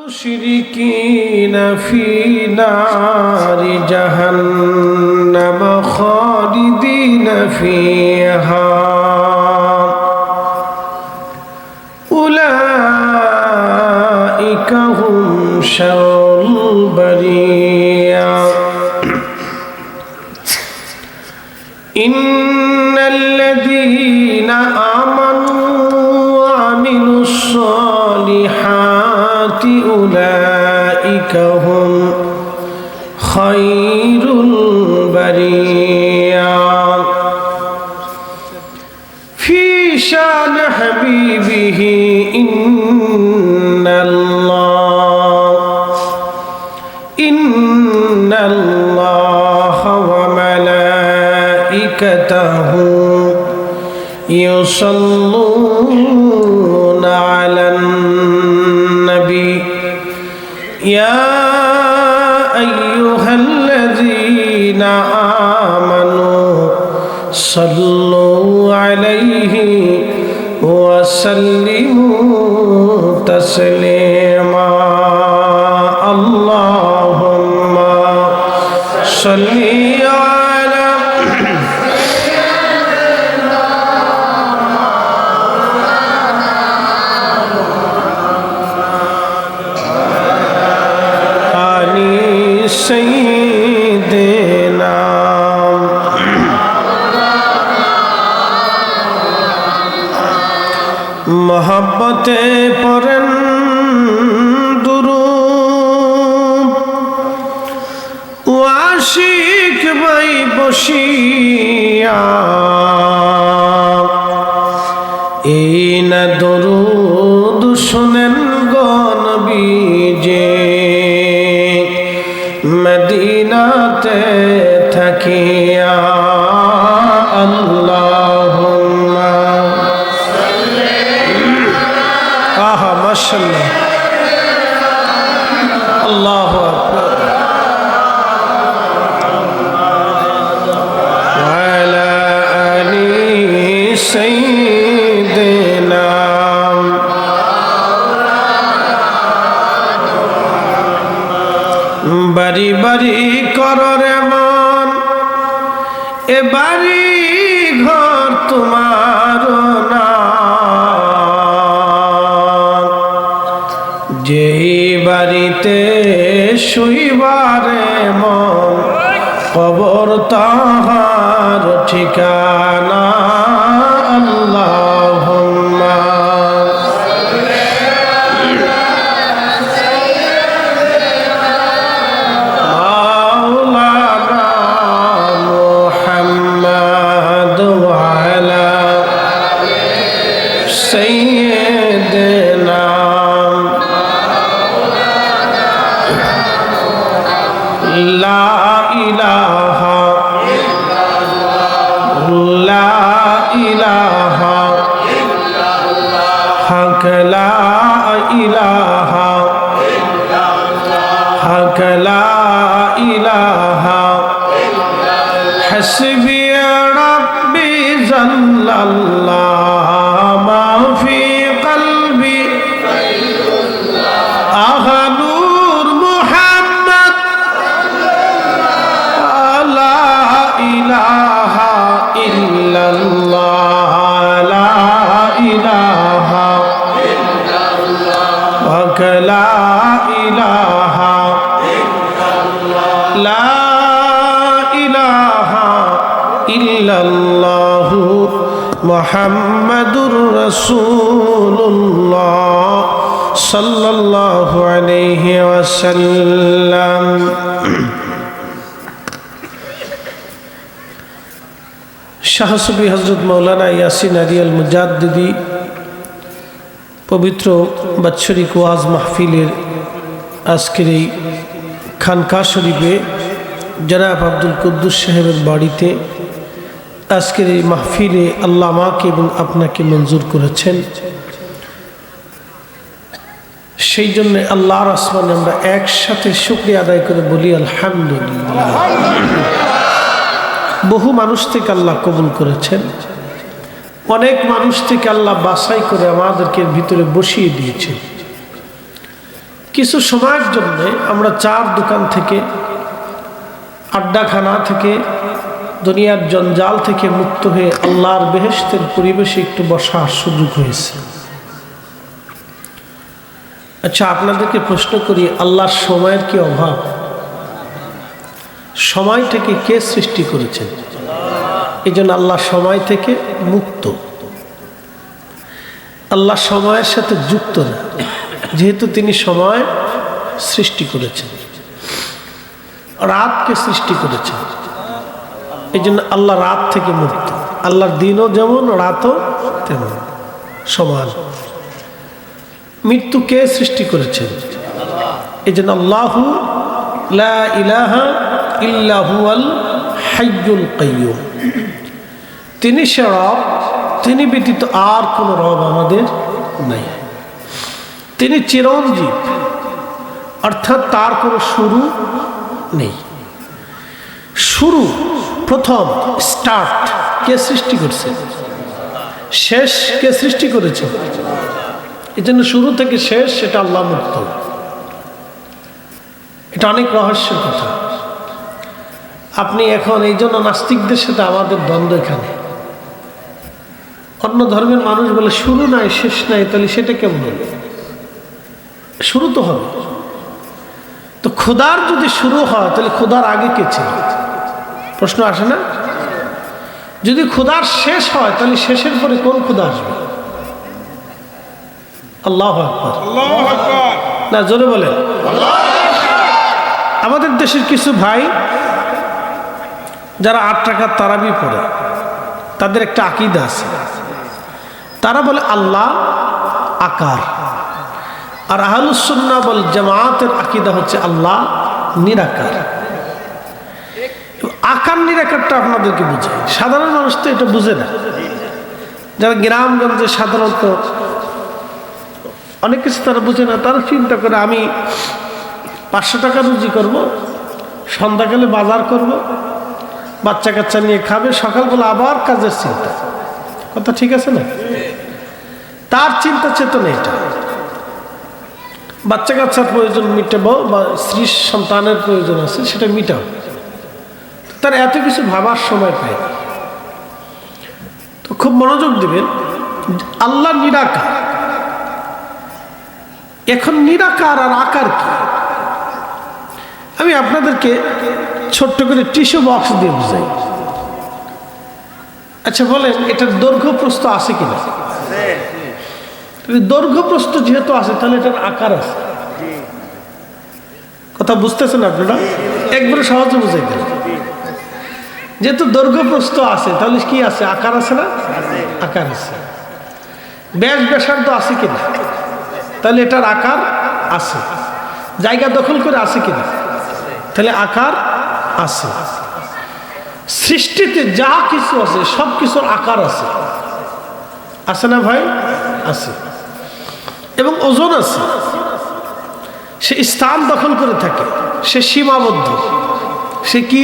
المشركين في نار جهنم خالدين فيها أولئك هم شر خير البرية في شان حبيبه إن الله إن الله وملائكته يصلون এই না দরুদ শোনেন কবর তাহার ঠিকানা মোহাম্মদুর রসুল্লাহ সাল্লাহ আলাইহি ওয়াসাল্লাম। শাহসুবি হজরত মৌলানা ইয়াসিন আরিয়াল মুজাদ্দিদি পবিত্র বাৎসরিক ওয়াজ মাহফিলের আজকের এই খানকা শরীফে জনাব আব্দুল কুদ্দুস সাহেবের বাড়িতে আজকের এই মাহফিলে আল্লাহ আমাকে এবং আপনাকে মঞ্জুর করেছেন। সেই জন্য আল্লাহর আসমানে আমরা একসাথে শুক্রিয়া আদায় করে বলি, আলহামদুলিল্লাহ। বহু মানুষ থেকে আল্লাহ কবুল করেছেন। অনেক মানুষ থেকে আল্লাহ বাসাই করে আমাদেরকে ভিতরে বসিয়ে দিয়েছেন। কিছু সময়ের জন্যে আমরা চার দোকান থেকে, আড্ডাখানা থেকে দুনিয়ার জঞ্জাল থেকে মুক্ত হয়ে আল্লাহর বেহেস্তের পরিবেশে একটু বসার সুযোগ হয়েছে। আচ্ছা আপনাদেরকে প্রশ্ন করি, আল্লাহর সময়ের কি অভাব? সময় থেকে কে সৃষ্টি করেছেন? এই জন্য আল্লাহ সময় থেকে মুক্ত। আল্লাহ সময়ের সাথে যুক্ত না, যেহেতু তিনি সময় সৃষ্টি করেছেন। রাতকে সৃষ্টি করেছেন। এই জন্য আল্লাহ রাত থেকে মুক্ত। আল্লাহর দিনও যেমন, রাতও তেমন। সমান। মৃত্যু কে সৃষ্টি করেছেন এই জন্য আল্লাহু ইলাহা ইল্লাহু আল হাইয়ুল কাইয়ুম তিনি সে রব, তিনি ব্যতীত আর কোনো রব আমাদের নাই। তিনি চিরঞ্জীব, অর্থাৎ তার কোনো শুরু নেই। শুরু প্রথম স্টার্ট কে সৃষ্টি করছে? শেষ কে সৃষ্টি করেছে? এই জন্য শুরু থেকে শেষ সেটা আল্লাহ মুক্ত। এটা অনেক রহস্যের কথা। আপনি এখন এই জন্য নাস্তিকদের সাথে আমাদের দ্বন্দ্ব এখানে। অন্য ধর্মের মানুষ বলে, শুরু নাই, শেষ নাই, তাহলে সেটা কেমন? বলবে শুরু তো হবে। তো ক্ষুদার যদি শুরু হয়, তাহলে ক্ষুদার আগে কে ছিল? প্রশ্ন আসে না? যদি ক্ষুদার শেষ হয় তাহলে শেষের পরে কোন ক্ষুদা আসবে? আল্লাহ আকবর। না জোরে বলে আমাদের দেশের কিছু ভাই যারা আট টাকার তারাবি পড়ে তাদের একটা আকিদা আছে। তারা বলে আল্লাহ আকার। আর আহলুসন্না বল জামাতের আকিদা হচ্ছে আল্লাহ নিরাকার। আকার নিরাকারটা আপনাদেরকে বুঝায় সাধারণ মানুষ তো এটা বুঝে না। যারা গ্রামগঞ্জে সাধারণত অনেক কিছু তারা বুঝে না, তারা চিন্তা করে, আমি পাঁচশো টাকা রুজি করব, সন্ধ্যাকালে বাজার করব বাচ্চা কাচ্চা নিয়ে খাবে, সকালবেলা আবার কাজের চিন্তা। কথা ঠিক আছে না? তার চিন্তা চেতনা এটা। বাচ্চা কাচ্চার প্রয়োজন মিটাবো বা স্ত্রী সন্তানের প্রয়োজন আছে, সেটা মিটাও। তার এত কিছু ভাবার সময় পায় তো খুব মনোযোগ দিবেন, আল্লাহ নিরাকার। এখন নিরাকার আর আকার কি? আমি আপনাদেরকে ছোট্ট করে টিস্যু বক্স দিয়ে বুঝাই। আচ্ছা বলেন, এটার দৈর্ঘ্য প্রস্থ আছে কিনা? দৈর্ঘ্য প্রস্থ যেহেতু আছে, তাহলে এটার আকার আছে। কথা বুঝতেছেন আপনারা? একবারে সহজে বুঝাই দেন যেহেতু দৈর্ঘ্য প্রস্থ আছে, তাহলে কি আছে? আকার আছে না? আকার আছে। ব্যাস ব্যাসার্ধ আছে কিনা? তাহলে এটার আকার আছে। জায়গা দখল করে আছে কিনা? তাহলে আকার আছে। সৃষ্টিতে যা কিছু আছে, সব কিছুর আকার আছে। আছে না ভাই? আছে। এবং ওজন আছে। সে স্থান দখল করে থাকে। সে সীমাবদ্ধ। সে কি?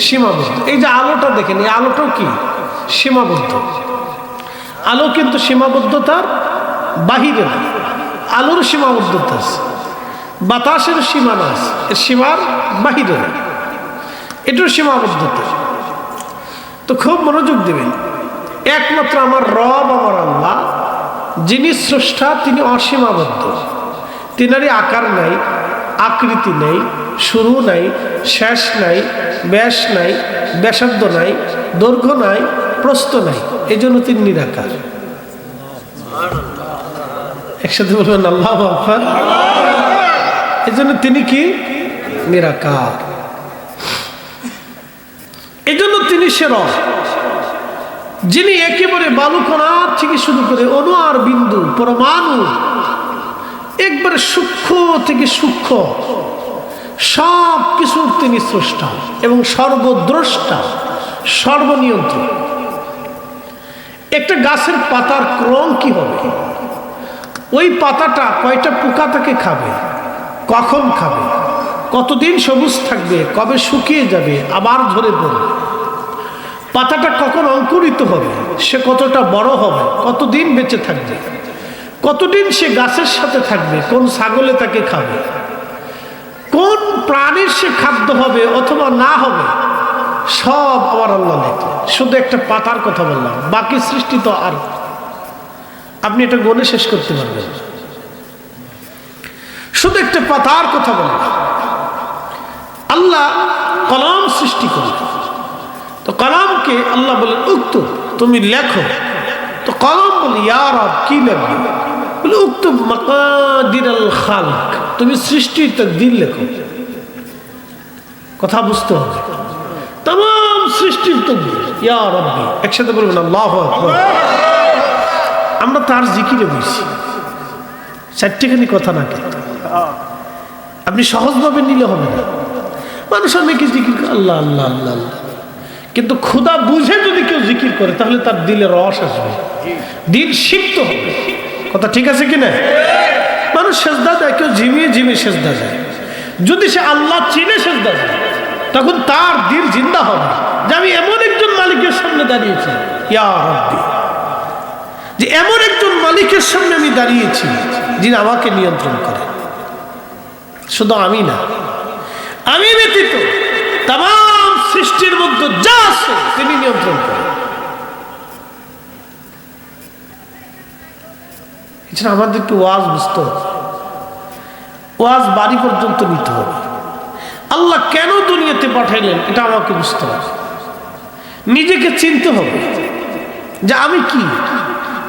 সীমাবদ্ধ। এই যে আলোটা দেখেন, এই আলোটাও কি? সীমাবদ্ধ। আলো কিন্তু সীমাবদ্ধতার বাহিরে না। আলোর সীমাবদ্ধতা আছে। বাতাসের সীমানা আছে। এর সীমার বাহিরে না। এটার সীমাবদ্ধতা। তো খুব মনোযোগ দেবেন। একমাত্র আমার রব, আমার আল্লাহ, যিনি স্রষ্টা, তিনি অসীমাবদ্ধ। তিনারই আকার নাই, আকৃতি নেই শুরু নাই, শেষ নাই, ব্যাস নাই, ব্যাসার্ধ নাই, দৈর্ঘ্য নাই, প্রস্থ নাই। এই জন্য তিনি নিরাকার। একসাথে বলবেন, আল্লাহ আকবর। এই জন্য তিনি কি? নিরাকার। এই জন্য তিনি সেরব যিনি একেবারে বালুকণার থেকে শুরু করে অনু আর বিন্দু, পরমাণু, একবারে সূক্ষ্ম থেকে সূক্ষ্ম। সব কিছুর তিনি স্রষ্টা এবং সর্বদ্রষ্টা সর্বনিয়ন্ত্রণ একটা গাছের পাতার ক্রম কি হবে? ওই পাতাটা কয়টা পোকা তাকে খাবে? কখন খাবে? কতদিন সবুজ থাকবে? কবে শুকিয়ে যাবে? আবার ঝরে পড়বে পাতাটা কখন অঙ্কুরিত হবে? সে কতটা বড় হবে? কতদিন বেঁচে থাকবে? কতদিন সে গাছের সাথে থাকবে? কোন ছাগলে তাকে খাবে? কোন প্রাণীর সে খাদ্য হবে অথবা না হবে, সব আমার আল্লাহ লেখে শুধু একটা পাতার কথা বললাম, বাকি সৃষ্টি তো আর। আপনি এটা গনে শেষ করতে পারবেন। শুধু একটা পাতার কথা বললাম। আল্লাহ কলম সৃষ্টি করলেন তো কলমকে আল্লাহ বলেন, উক্ত, তুমি লেখো। তো কলম বলে ইয়ার কি লেখবে বলে, উক্ত মাকাদির খালক। তুমি সৃষ্টি দিন লেখো। কথা বুঝতে হবে। তাম সৃষ্টির তো রব্বি। একসাথে বলবেন, আল্লাহ আমরা তার জিকিরে বইছি চারটেখানি কথা না কিন্তু আপনি সহজভাবে নিলে হবে না। মানুষ অনেকে জিকির করে, আল্লাহ আল্লাহ আল্লাহ আল্লাহ। কিন্তু ক্ষুদা বুঝে যদি কেউ জিকির করে, তাহলে তার দিলে রস আসবে। দিল সিক্ত হবে। কথা ঠিক আছে কি না সেজদা দেয়, কেউ ঝিমিয়ে ঝিমিয়ে সেজদা যায় যদি সে আল্লাহ চিনে সেজদা যায় তখন তার দিল জিন্দা হবে যে আমি এমন একজন মালিকের সামনে দাঁড়িয়েছি, ইয়া রব্বি। যে এমন একজন মালিকের সামনে আমি দাঁড়িয়েছি, যিনি আমাকে নিয়ন্ত্রণ করে শুধু আমি না, আমি ব্যতীত তাম সৃষ্টির মধ্যে যা আছে, তিনি নিয়ন্ত্রণ করেন। এছাড়া আমাদেরকে ওয়াজ বুঝতে হবে। ওয়াজ বাড়ি পর্যন্ত নিতে হবে। আল্লাহ কেন দুনিয়াতে পাঠাইলেন, এটা আমাকে বুঝতে হবে। নিজেকে চিনতে হবে যে আমি কি,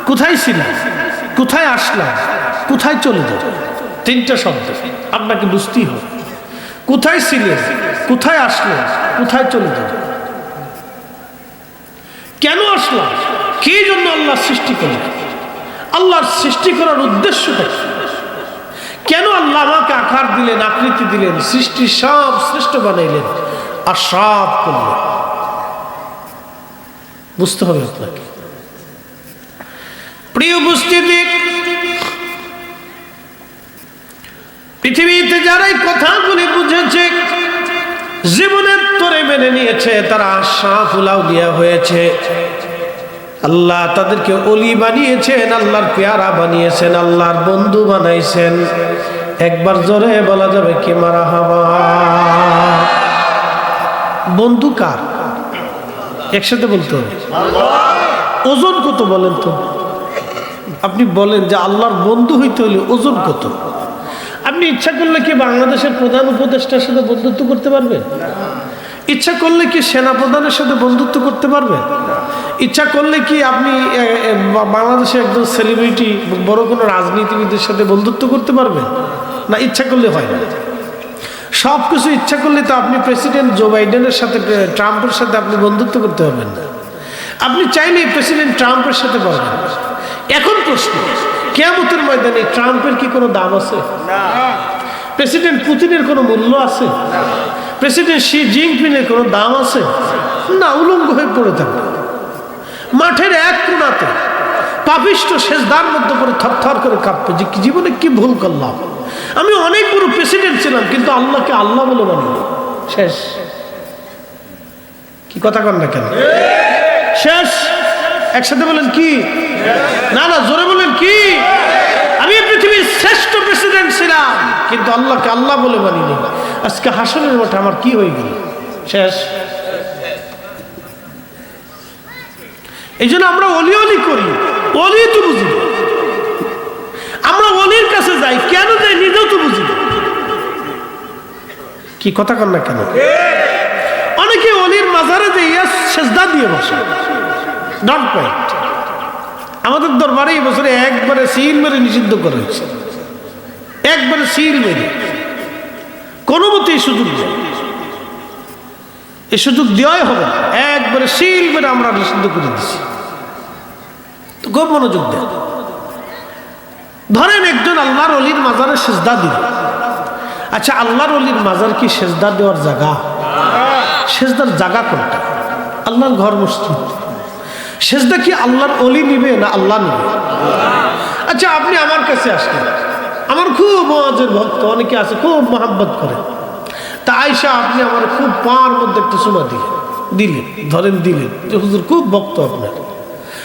কোথায় ছিলাম, কোথায় আসলাম, কোথায় চলে যাব। তিনটা শব্দ, আপনাকে বুঝতেই হবে। কোথায় ছিলেন, কোথায় আসলেন, কোথায় চলে যাব। কেন আসলাম, কে জন্য আল্লাহ সৃষ্টি করলেন? আল্লাহর সৃষ্টি করার উদ্দেশ্যটা কি? কেন আল্লাহ আমাকে আকার দিলেন, আকৃতি দিলেন সৃষ্টি সব শ্রেষ্ঠ বানাইলেন আর সব করলেন? বুঝতে হবে আপনাকে। প্রিয় উপস্থিতি, পৃথিবীতে যারা এই কথাগুলি বুঝেছে, জীবনের তরে মেনে নিয়েছে, তারা সাফুলাউ দিয়া হয়েছে। আল্লাহ তাদেরকে অলি বানিয়েছেন, আল্লাহর পেয়ারা বানিয়েছেন, আল্লাহর বন্ধু বানাইছেন। একবার জোরে বলা যাবে কি মারা হাবা বন্ধু কার? একসাথে বলতে? হবে ওজন কত বলেন তো? আপনি বলেন যে আল্লাহর বন্ধু হইতে হলে ওজন কত? আপনি ইচ্ছা করলে কি বাংলাদেশের প্রধান উপদেষ্টার সাথে বন্ধুত্ব করতে পারবেন? ইচ্ছা করলে কি সেনা প্রধানের সাথে বন্ধুত্ব করতে পারবেন? ইচ্ছা করলে কি আপনি বাংলাদেশে একজন সেলিব্রিটি বড় কোনো রাজনীতিবিদের সাথে বন্ধুত্ব করতে পারবেন না ইচ্ছা করলে হয় না? সব কিছু ইচ্ছা করলে তো আপনি প্রেসিডেন্ট জো বাইডেনের সাথে ট্রাম্পের সাথে আপনি বন্ধুত্ব করতে পারবেন না। আপনি চাইলেই প্রেসিডেন্ট ট্রাম্পের সাথে পারবেন। এখন প্রশ্ন কেয়ামতের ময়দানে ট্রাম্পের কি কোনো দাম আছে? প্রেসিডেন্ট পুতিনের কোনো মূল্য আছে? প্রেসিডেন্ট শি জিনপিংয়ের কোনো দাম আছে? না উলঙ্গ হয়ে পড়ে থাকবে মাঠের এক কোনাতে পাপিষ্ট শেষদার মধ্যে পড়ে থরথর করে কাঁপবে যে জীবনে কি ভুল করলাম? আমি অনেক বড় প্রেসিডেন্ট ছিলাম, কিন্তু আল্লাহকে আল্লাহ বলে মানি শেষ। কি কথা কন না কেন? শেষ। একসাথে বলেন কি? না না, জোরে বলেন কি? আমি পৃথিবীর শ্রেষ্ঠ প্রেসিডেন্ট ছিলাম, কিন্তু আল্লাহকে আল্লাহ বলে মানিনি আজকে হাসনের মাঠে আমার কি হয়ে গেল? শেষ। এই জন্য আমরা অলি অলি করি অলি তো বুঝি আমরা অলির কাছে যাই, কেন যাই নিজেও তো বুঝি কি কথা কর না কেন? অনেকে অলির মাজারে যাইয়া সেজদা দিয়ে বসে। ডট পয়েন্ট আমাদের দরবারে এই বছরে একবারে সিল মেরে নিষিদ্ধ করা হয়েছে। একবারে সিল মেরে। কোনো মতে এই সুযোগ নেই। এই সুযোগ দেওয়াই হবে না। একবারে সিল মেরে আমরা নিষিদ্ধ করে দিছি। তো খুব মনোযোগ দেন। ধরেন একজন আল্লাহর অলির মাজারে সেজদা দিল। আচ্ছা আল্লাহর অলির মাজার কি সেজদা দেওয়ার জায়গা? সেজদার জায়গা কোনটা? আল্লাহর ঘর মসজিদ। সেজদা কি আল্লাহর অলি নিবে না আল্লাহ নিবে? আচ্ছা আপনি আমার কাছে আসলেন আমার খুব মহাজের ভক্ত, অনেকে আছে, খুব মহাব্বত করে। তা আয়সা আপনি আমার খুব পাওয়ার মধ্যে একটা সুমা দিলেন। দিলেন, ধরেন দিলেন যে, হুজুর, খুব ভক্ত আপনার।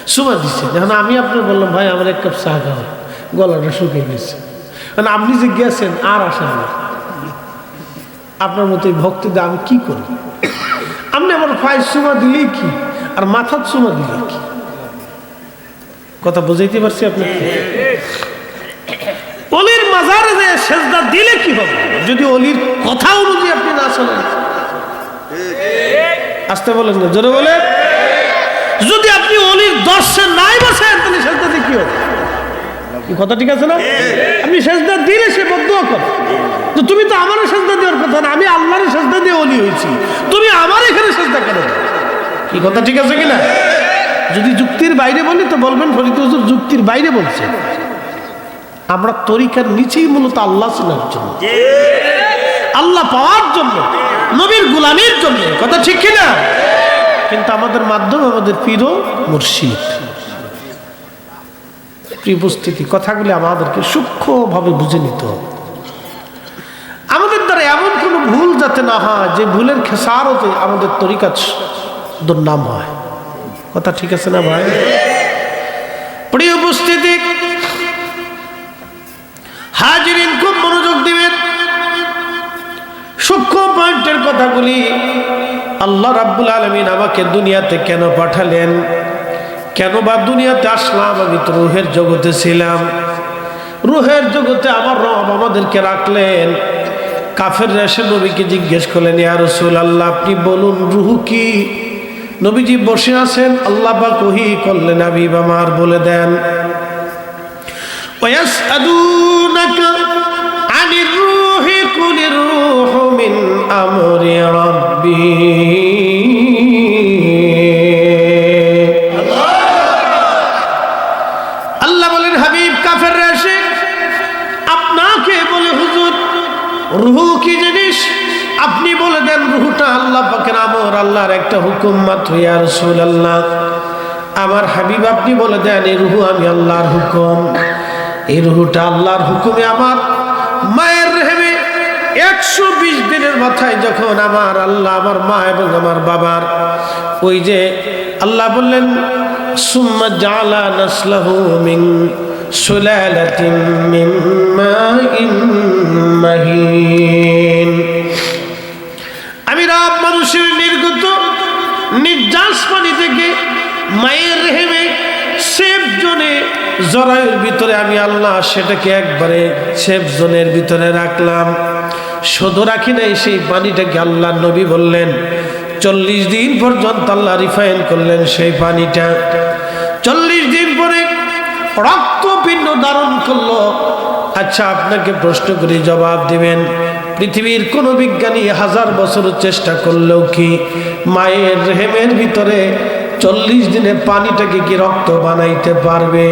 সুমা দিচ্ছেন যখন আমি আপনার বললাম, ভাই, আমার এক কাপ চা খাওয়া গলাটা শুকিয়ে গেছে। মানে আপনি যে গেছেন, আর আসেন না আপনার মতো এই ভক্তিতে আমি কি করি? আপনি আমার পায়ের চুমা দিলেই কি? আর মাথার চুমা দিলেই কি? কথা বুঝাইতে পারছি আপনাকে? মাজারে যে সেজদা দিলে কি হবে? যদি অলির কথা অনুযায়ী আপনি না শোনেন। আসতে বলেন না, জোরে বলেন। যদি আপনি অলির দর্শে নাই বসেন, তাহলে সেজদা দিয়ে কি হবে? কথা ঠিক আছে না? আপনি সেজদা দিলে সে বদ্ধ কর। তো তুমি তো আমারও সেজদা দেওয়ার কথা না, আমি আল্লাহর সেজদা দিয়ে অলি হয়েছি। তুমি আমার এখানে সেজদা কেন কি কথা ঠিক আছে কিনা? যদি যুক্তির বাইরে বলি, তো বলবেন ফরিদ হুজুর, যুক্তির বাইরে বলছে। আমরা তরিকার নিচেই মূলত আল্লাহ চেনার জন্য। আল্লাহ পাওয়ার জন্য, নবীর গুলামের জন্য, কথা ঠিক কিনা? কিন্তু আমাদের মাধ্যম আমাদের পীর মুর্শিদ। উপস্থিতি, কথাগুলি আমাদেরকে সূক্ষ্মভাবে বুঝে নিতে হবে। আমাদের দ্বারা এমন কোনো ভুল যাতে না হয়, যে ভুলের খেসারতে আমাদের তরিকা দুর্নাম হয়। কথা ঠিক আছে না ভাই? প্রিয় উপস্থিতি কথাগুলি আল্লাহ রাব্বুল আলমিন আমাকে দুনিয়াতে কেন পাঠালেন? কেন বা দুনিয়াতে আসলাম? আমি তো রুহের জগতে ছিলাম। রুহের জগতে আমার রব আমাদেরকে রাখলেন। কাফের রেশে নবীকে জিজ্ঞেস করলেন, ইয়া রসুল আল্লাহ আপনি বলুন রুহু কি? নবীজি বসে আছেন, আল্লাহ বা কহি করলেন আবি বামার বলে দেন। ওয়াস আনির রুহি কুলির রুহ أمر ربي আল্লাহ বলেন হাবিব কাফের রাশে আপনাকে বলে হুজুর রুহু কি জিনিস আপনি বলে দেন রুহুটা আল্লাহ পাকের আমর আল্লাহর একটা হুকুম মাত্র ইয়া রাসূলুল্লাহ আমার হাবিব আপনি বলে দেন এই রুহু আমি আল্লাহর হুকুম এই রুহুটা আল্লাহর হুকুমে আমার মায়ের রেহেমে একশো বিশ দিনের মাথায় যখন আমার আল্লাহ, আমার মা এবং আমার বাবার, ওই যে আল্লাহ বললেন, সুম্মা জালা নাসলাহু মিন সুলালাতিন মিন মাইন মাহিন। আমি রাব মানুষের নির্গত, নির্যাস পানি থেকে মায়ের রেহেমে সেফ জোনে জরায়ুর ভিতরে আমি আল্লাহ সেটাকে একবারে সেফ জোনের ভিতরে রাখলাম। শুধু রাখি নাই, সেই পানিটাকে আল্লাহ নবী বললেন, চল্লিশ দিন পর্যন্ত আল্লাহ রিফাইন করলেন সেই পানিটা। চল্লিশ দিন পরে রক্তপিণ্ড ধারণ করল। আচ্ছা আপনাকে প্রশ্ন করে, জবাব দিবেন, পৃথিবীর কোনো বিজ্ঞানী হাজার বছর চেষ্টা করলেও কি মায়ের রেহেমের ভিতরে চল্লিশ দিনে পানিটাকে কি রক্ত বানাইতে পারবে?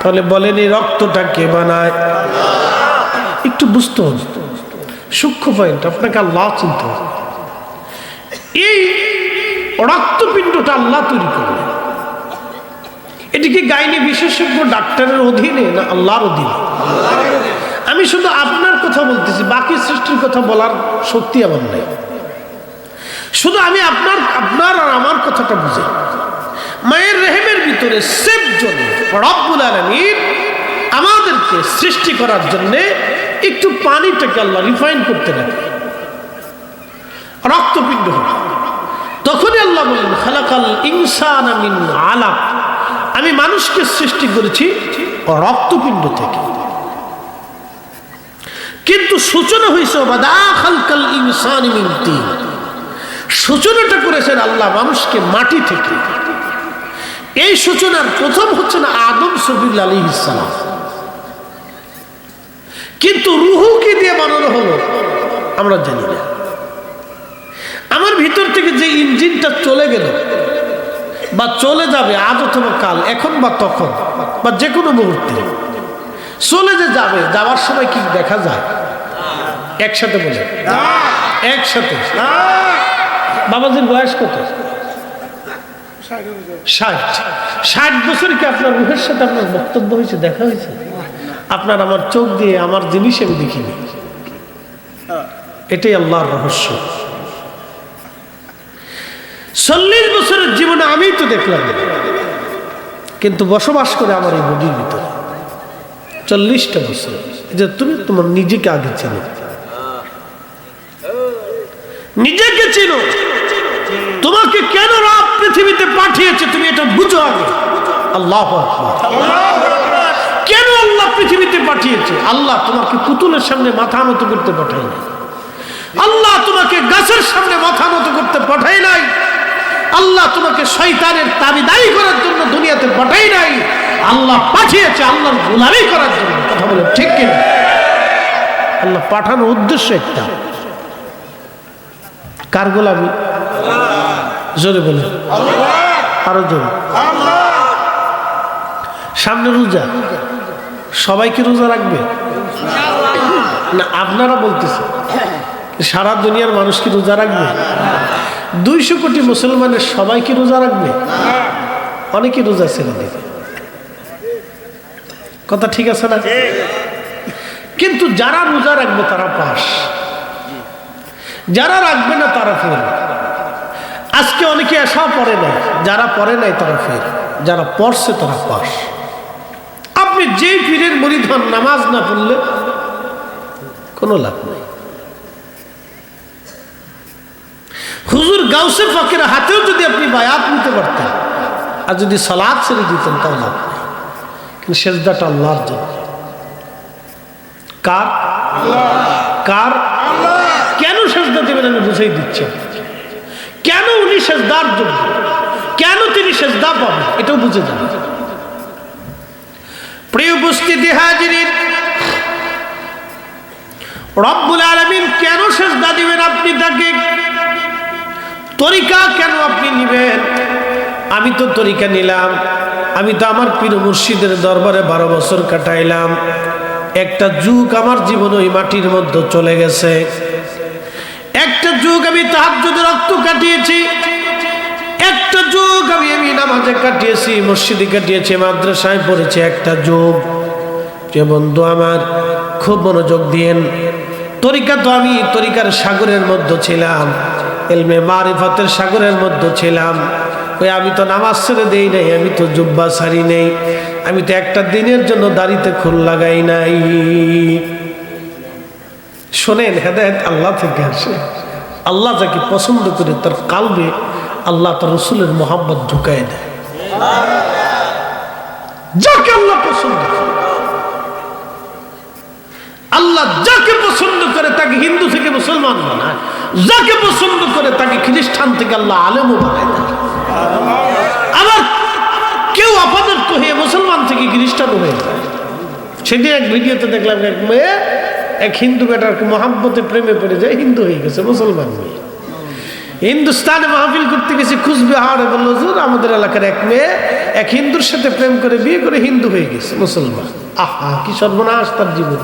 তাহলে বলেন রক্তটা কে বানায়? একটু বুঝতে হবে। সূক্ষ্ম পয়েন্ট আপনাকে আল্লাহ চিনতে হবে। এই রক্তপিণ্ডটা আল্লাহ তৈরি করলেন এটি কি গাইনি বিশেষজ্ঞ ডাক্তারের অধীনে না আল্লাহর অধীনে? আমি শুধু আপনার কথা বলতেছি, বাকি সৃষ্টির কথা বলার শক্তি আমার নেই। শুধু আমি আপনার আপনার আর আমার কথাটা বুঝি। মায়ের রেহেমের ভিতরে সেফ জন্য রব্বুল আলমীর আমাদেরকে সৃষ্টি করার জন্যে একটু পানিটাকে আল্লাহ রিফাইন করতে রাখে রক্তপিণ্ড হবে তখনই আল্লাহ বললেন, খালাকাল ইনসান আমিন আলাপ আমি মানুষকে সৃষ্টি করেছি রক্তপিণ্ড থেকে। কিন্তু সূচনা হয়েছে খালকাল ইনসান সূচনাটা করেছেন আল্লাহ মানুষকে মাটি থেকে। এই সূচনার প্রথম হচ্ছে না আদম সবিল আলী ইসালাম কিন্তু রুহু কি দিয়ে বানানো হলো? আমরা জানি না। আমার ভিতর থেকে যে ইঞ্জিনটা চলে গেল, বা চলে যাবে আজ অথবা কাল, এখন বা তখন, বা যে কোনো মুহূর্তে, চলে যে যাবে, যাওয়ার সময় কি দেখা যায়? একসাথে বলে। একসাথে। বাবাজির বয়স কত? ষাট। ষাট। বছর কি আপনার মুখের সাথে আপনার বক্তব্য হয়েছে, দেখা হয়েছে? আপনার আমার চোখ দিয়ে আমার জিনিস আমি দেখিনি। এটাই আল্লাহর রহস্য। চল্লিশ বছরের জীবনে আমিই তো দেখলাম। কিন্তু বসবাস করে আমার এই বডির ভিতরে। চল্লিশটা বছর। যে তুমি তোমার নিজেকে আগে চেনো। নিজেকে চেনো। তোমাকে কেন রাত পৃথিবীতে পাঠিয়েছে তুমি এটা বুঝো আগে। আল্লাহ আল্লাহ কেন আল্লাহ পৃথিবীতে পাঠিয়েছে? আল্লাহ তোমাকে পুতুলের সামনে মাথা মতো করতে পাঠায় নাই। আল্লাহ তোমাকে গাছের সামনে মাথা মতো করতে পাঠায় নাই। আল্লাহ তোমাকে শয়তানের তাবিদারি করার জন্য দুনিয়াতে পাঠাই নাই। আল্লাহ পাঠিয়েছে আল্লাহর গোলামি করার জন্য। কথা বলে ঠিক কিনা? আল্লাহ পাঠানোর উদ্দেশ্য একটা। কার গোলামি? জোরে বলে আরও জোরে। সামনে রোজা। সবাই কি রোজা রাখবে? না, আপনারা বলতেছে সারা দুনিয়ার মানুষ কি রোজা রাখবে? দুইশো কোটি মুসলমানের সবাই কি রোজা রাখবে? অনেকে রোজা ছেড়ে দিবে। কথা ঠিক আছে না? কিন্তু যারা রোজা রাখবে, তারা পাস যারা রাখবে না, তারা ফেল আজকে অনেকে আশাও পড়ে নাই, যারা পড়ে নাই, তারা ফেল যারা পড়ছে, তারা পাস আপনি যেই পীরের মরিদ হন নামাজ না পড়লে কোনো লাভ নেই। হুজুর গাউসে ফকের হাতেও যদি আপনি বায়াত নিতে পারতেন আর যদি সালাদ ছেড়ে দিতেন, তাও লাভ নেই। কিন্তু সেজদাটা আল্লাহর জন্য। কার? কার? কেন সেজদা দেবেন আমি বুঝাই দিচ্ছি। কেন উনি সেজদার জন্য কেন তিনি সেজদা পাবেন? এটাও বুঝে যান। প্রিয় উপস্থিতি হাজিরিন, রব্বুল আলমিন কেন সেজদা দিবেন আপনি তাকে? তরিকা কেন আপনি নিবেন? আমি তো তরিকা নিলাম, আমি তো আমার পীর মুর্শিদের দরবারে বারো বছর কাটাইলাম। একটা যুগ আমার জীবন ওই মাটির মধ্যে চলে গেছে। একটা যুগ আমি তাহাজ্জুদে রক্ত কাটিয়েছি। একটা যুগ আমি আমি নামাজে কাটিয়েছি, মসজিদে কাটিয়েছি, মাদ্রাসায় পড়েছি একটা যুগ। যে বন্ধু আমার, খুব মনোযোগ দিয়েন। তরিকা তো আমি তরিকার সাগরের মধ্যে ছিলাম, এলমে মারিফতের সাগরের মধ্যে ছিলাম। ওই আমি তো নামাজ ছেড়ে দেই নাই, আমি তো জুব্বা সারি নেই। আমি তো একটা দিনের জন্য দাড়িতে খুল লাগাই নাই। শোনেন, হেদায়ত আল্লাহ থেকে আসে। আল্লাহ যাকে পছন্দ করে তার কালবে আল্লাহ তার রসুলের মোহাম্মত ঢুকাই দেয়। আল্লাহ পছন্দ আল্লাহ যাকে পছন্দ করে তাকে হিন্দু থেকে মুসলমান বানায়। যাকে পছন্দ করে তাকে খ্রিস্টান থেকে আল্লাহ আলেমও বানায় দেয়। আবার কেউ আপাতত হয়ে মুসলমান থেকে খ্রিস্টান হয়ে যায়। সেদিন এক ভিডিওতে দেখলাম এক মেয়ে, এক হিন্দু বেটার মহাব্বতে প্রেমে পড়ে যায়, হিন্দু হয়ে গেছে, মুসলমান মেয়ে হিন্দুস্তানে মাহফিল করতে গেছে কুচবিহারে বলল হুজুর আমাদের এলাকার এক মেয়ে এক হিন্দুর সাথে প্রেম করে বিয়ে করে হিন্দু হয়ে গেছে মুসলমান। আহা কি সর্বনাশ তার জীবন।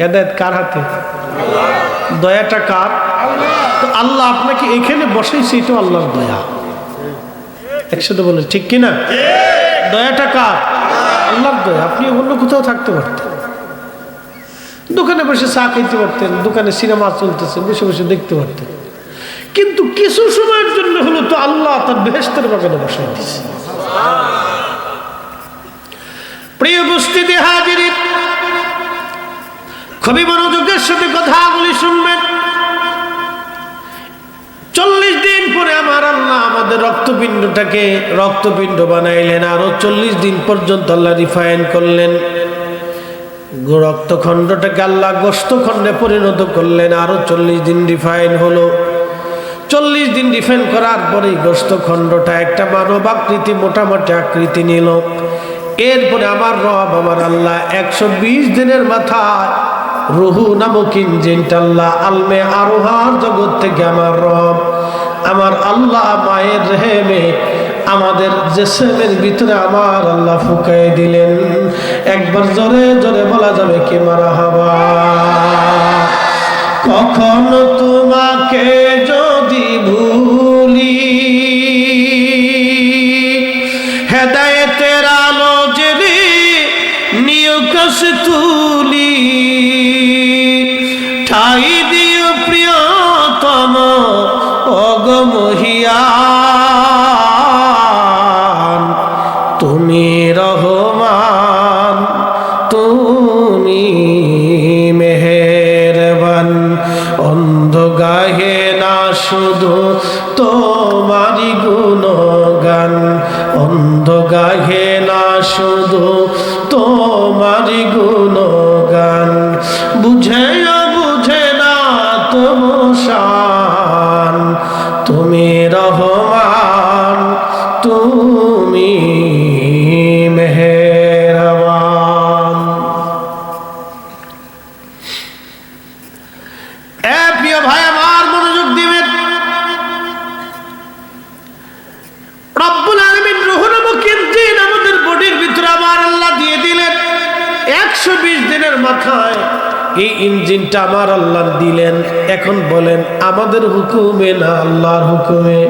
হেদায়ত কার হাতে? দয়াটা কার? তো আল্লাহ আপনাকে এখানে বসাইছে এটা আল্লাহর দয়া। একসাথে বলে ঠিক কিনা? দয়াটা কার? আল্লাহর দয়া আপনি অন্য কোথাও থাকতে পারতেন। দোকানে বসে চা খাইতে পারতেন, দোকানে সিনেমা চলতেছে, বসে বসে দেখতে পারতেন। কিন্তু কিছু সময়ের জন্য হলো তো আল্লাহ তার বেহেস্তের বাগানে বসাই দিচ্ছে প্রিয় উপস্থিতি হাজির। খুবই মনোযোগের সাথে কথাগুলি শুনবেন। চল্লিশ দিন পরে আমার আল্লাহ আমাদের রক্তপিণ্ডটাকে রক্তপিণ্ড বানাইলেন, আরও চল্লিশ দিন পর্যন্ত আল্লাহ রিফাইন করলেন। রক্তখণ্ডটাকে আল্লাহ গোস্তখণ্ডে পরিণত করলেন। আরও চল্লিশ দিন রিফাইন হলো। চল্লিশ দিন রিফাইন করার পরে গোস্তখণ্ডটা একটা মানব আকৃতি, মোটামুটি আকৃতি নিল। এরপরে আমার রব, আমার আল্লাহ একশো বিশ দিনের মাথায় রুহু নামক ইঞ্জিনটা আল্লাহ আলমে আরোহার জগৎ থেকে আমার রব, আমার আল্লাহ মায়ের রেহেমে আমাদের জেসেমের ভিতরে আমার আল্লাহ ফুকাই দিলেন। একবার জোরে জোরে বলা যাবে কি মারা হবা? কখন তোমাকে যদি ভুলি, হেদায়তের আলো জেনে নিয়কাশ তুলি। ঠাই দিও প্রিয়তম অগমহিয়ান não. আমার আল্লাহ দিলেন, এখন বলেন, আমাদের হুকুমে না আল্লাহর হুকুমে?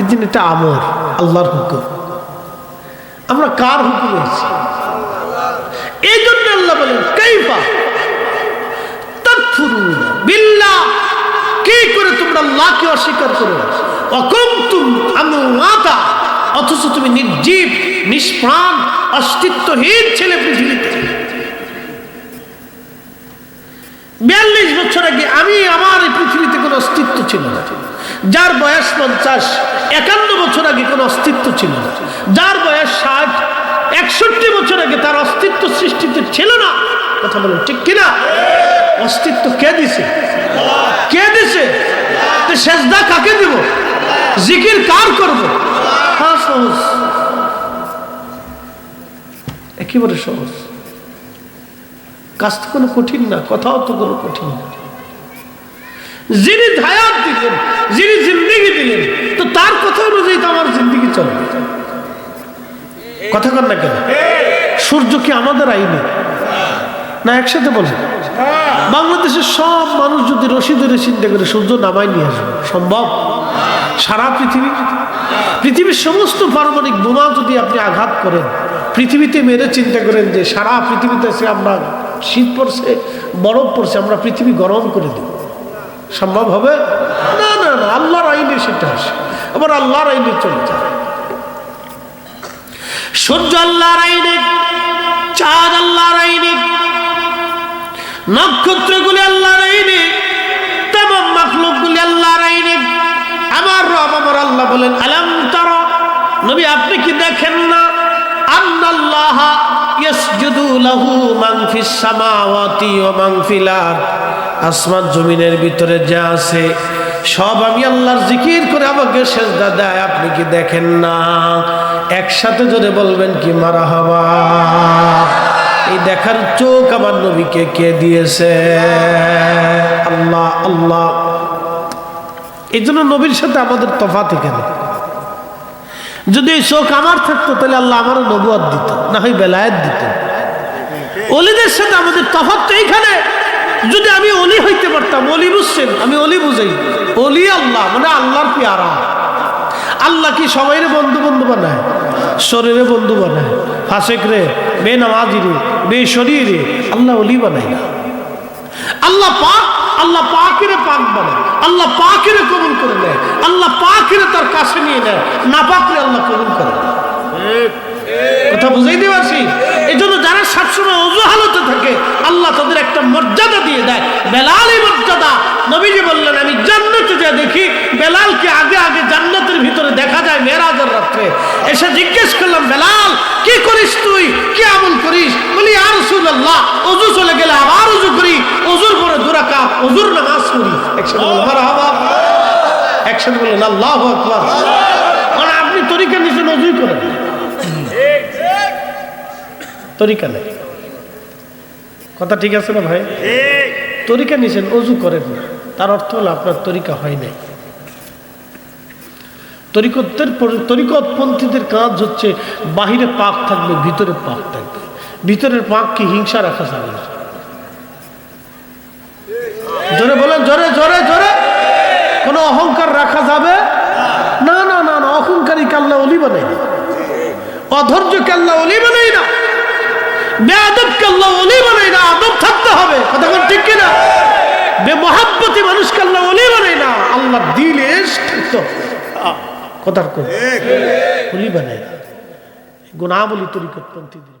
ইঞ্জিনটা আমর, আল্লাহর হুকুম। আমরা কার হুকুমে আছি? এই জন্য আল্লাহ বলেন তাকফুরুনা বিল্লাহ। কি করে তোমরা আল্লাহকে অস্বীকার করো? অকুমতুম আমওয়াতা অথচ তুমি নির্জীব, নিষ্প্রাণ, অস্তিত্বহীন ছেলে পৃথিবীতে। বিয়াল্লিশ বছর আগে আমি আমার এই পৃথিবীতে কোনো অস্তিত্ব ছিল না। যার বয়স পঞ্চাশ, একান্ন বছর আগে কোনো অস্তিত্ব ছিল না। যার বয়স ষাট, একষট্টি বছর আগে তার অস্তিত্ব সৃষ্টিতে ছিল না। কথা বলেন, ঠিক কিনা? অস্তিত্ব কে দিছে? কে দিছে? সেজদা কাকে দিব? জিকির কার করব? হ্যাঁ সহজ। একেবারে সহজ। কাজ তো কোনো কঠিন না, কথাও তো কোনো কঠিন না। যিনি ধায়াত দিলেন, যিনি জিন্দিগি দিলেন, তো তার কথা অনুযায়ী তো আমার জিন্দিগি চলবে কথা কর না কেন? সূর্য কি আমাদের আইনে? না, একসাথে বলে বাংলাদেশের সব মানুষ যদি রশি ধরে চিন্তা করে সূর্য নামাই নিয়ে আসবে, সম্ভব? সারা পৃথিবী? পৃথিবীর সমস্ত পারমাণিক বোমা যদি আপনি আঘাত করেন, পৃথিবীতে মেরে চিন্তা করেন যে সারা পৃথিবীতে সে আমরা শীত পড়ছে, বরফ পড়ছে, আমরা পৃথিবী গরম করে দেব। সম্ভব হবে? না না না, আল্লাহর আইনে সেটা আসে। আবার আল্লাহর আইনে চলে যায়। সূর্য আল্লাহর আইনে, চাঁদ আল্লাহর আইনে, নক্ষত্রগুলি আল্লাহর আইনে, তেমন মাখলুকগুলি আল্লাহর আইনে। আমার রব, আমার আল্লাহ বলেন, আলাম তারা? নবী, আপনি কি দেখেন না? আন্নাল্লাহ সামাওয়াতি মান আসমান জমিনের ভিতরে যা আছে, সব আমি আল্লাহর জিকির করে আমাকে সেজদা দেয়। আপনি কি দেখেন না? একসাথে জোরে বলবেন কি মারা হওয়া এই দেখার চোখ আমার নবীকে কে দিয়েছে? আল্লাহ আল্লাহ। এই জন্য নবীর সাথে আমাদের তফাত এখানে। যদি চোখ আমার থাকতো, তাহলে আল্লাহ আমারও নবুয়াদ দিত, না হয় বেলায়েত দিত। অলিদের সাথে আমাদের তফাত তো এইখানে। যদি আমি অলি হইতে পারতাম, অলি বুঝছেন? আমি অলি বুঝাই। অলি আল্লাহ মানে আল্লাহর পেয়ারা। আল্লাহ কি সবাইরে বন্ধু বন্ধু বানায়? শরীরে বন্ধু বানায়। ফাসেক রে বে নামাজি রে বে শরীরে আল্লাহ অলি বানায় না। আল্লাহ পাক আল্লাহ পাকেরে পাক বানায়, আল্লাহ পাকেরে কবুল করে নেয়, আল্লাহ পাকেরে তার কাছে নিয়ে নেয় না পাকরে আল্লাহ কবুল করে। কথা এই জন্য যারা সবসময় অজুহালতে থাকে, আল্লাহ তাদের একটা মর্যাদা দিয়ে দেয়। বেলালই মর্যাদা, নবীজি বললেন, আমি জান্নাতে যা দেখি, বেলালকে আগে আগে জান্নাতের ভিতরে দেখা যায় মেরাজের রাত্রে। এসে জিজ্ঞেস করলাম, বেলাল, কি করিস তুই? কি আমল করিস? বলি আর আল্লাহ অজু চলে গেলে আবার অজু করি। একসাথে বলেন, আল্লাহ আকবার। মানে আপনি তরিকা নিছেন অজুই করেন। তরিকা নেই। কথা ঠিক আছে না ভাই? তরিকা নিছেন অজু করেন তার অর্থ হলো আপনার তরিকা হয় নাই। তরিকতের তরিকতপন্থীদের কাজ হচ্ছে বাহিরে পাক থাকবে, ভিতরে পাক থাকবে। ভিতরের পাক কি হিংসা রাখা যাবে জোরে বলেন, জোরে জোরে অহংকার রাখা যাবে? না না না না অহংকারী কাল্লা অলি বানাই না। অধৈর্য কাল্লা অলি বানাই না। বেআদব কাল্লা অলি বানাই না। আদব থাকতে হবে। কথা ঠিক কিনা? বেমহাব্বতি মানুষ কাল্লা অলি বানাই না। আল্লাহ দিলে থাকতে হবে। কথার অলি বানাই না। গুণাবলী তরিকতপন্থীদের